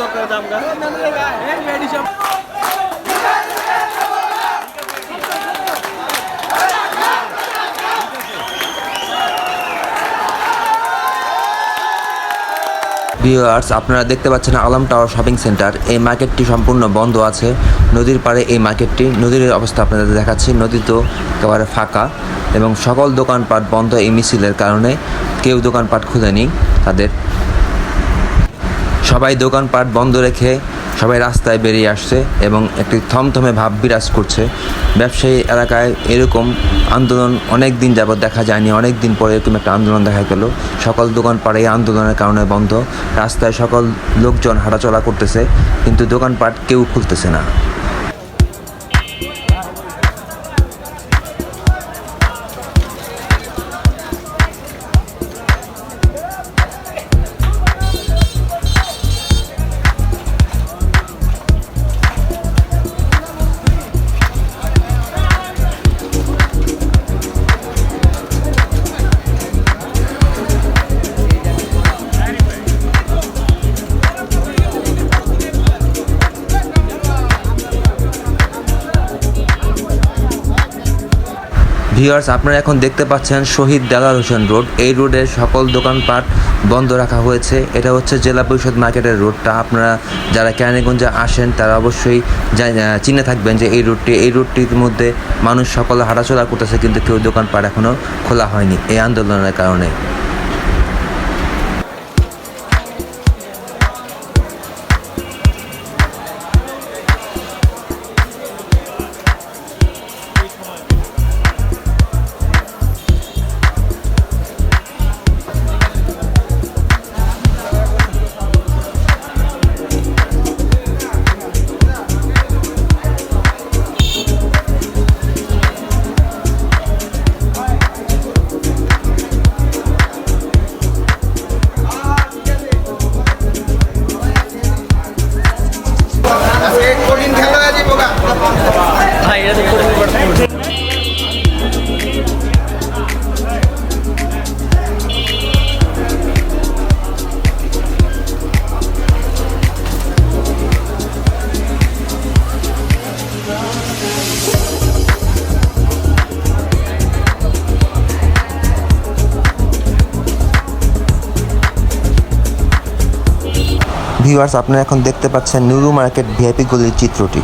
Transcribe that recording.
দরকার দাম ভিউয়ার্স আপনারা দেখতে পাচ্ছেন আলম টাওয়ার শপিং সেন্টার এই মার্কেটটি সম্পূর্ণ বন্ধ আছে। নদীর পাড়ে এই মার্কেটটি। নদীর অবস্থা আপনাদের দেখাচ্ছি। নদী তো একেবারে ফাঁকা এবং সকল দোকানপাট বন্ধ এই মিছিলের কারণে। কেউ দোকানপাট খুলেনি তাদের। সবাই দোকানপাট বন্ধ রেখে সবাই রাস্তায় বেরিয়ে আসছে এবং একটি থমথমে ভাব বিরাজ করছে। ব্যবসায়ী এলাকায় এরকম আন্দোলন অনেক দিন যাবৎ দেখা যায়নি অনেক দিন পরে এরকম একটা আন্দোলন দেখা গেল। সকল দোকানপাট এই আন্দোলনের কারণে বন্ধ। রাস্তায় সকল লোকজন হাঁটাচলা করতেছে, কিন্তু দোকানপাট কেউ খুলতেছে না। ভিউয়ার্স আপনারা এখন দেখতে পাচ্ছেন শহীদ দেলাল হোসেন রোড। এই রোডের সকল দোকানপাট বন্ধ রাখা হয়েছে। এটা হচ্ছে জেলা পরিষদ মার্কেটের রোডটা। আপনারা যারা কেরানীগঞ্জে আসেন, তারা অবশ্যই চিনে থাকবেন যে এই রোডটি, এই রোডটির মধ্যে মানুষ সকলে হাঁটাচলা করতেছে, কিন্তু কেউ দোকানপাট এখনও খোলা হয়নি এই আন্দোলনের কারণে। ভিউয়ার্স আপনারা এখন দেখতে পাচ্ছেন নুরু মার্কেট ভিআইপি গলির চিত্রটি।